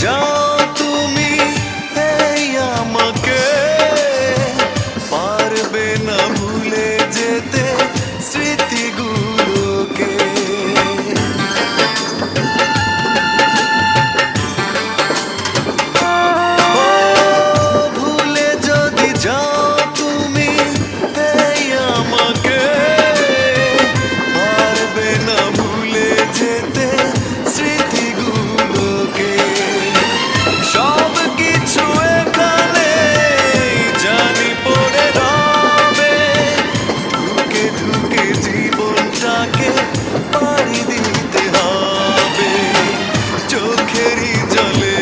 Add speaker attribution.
Speaker 1: Don't বাড়ি জলে।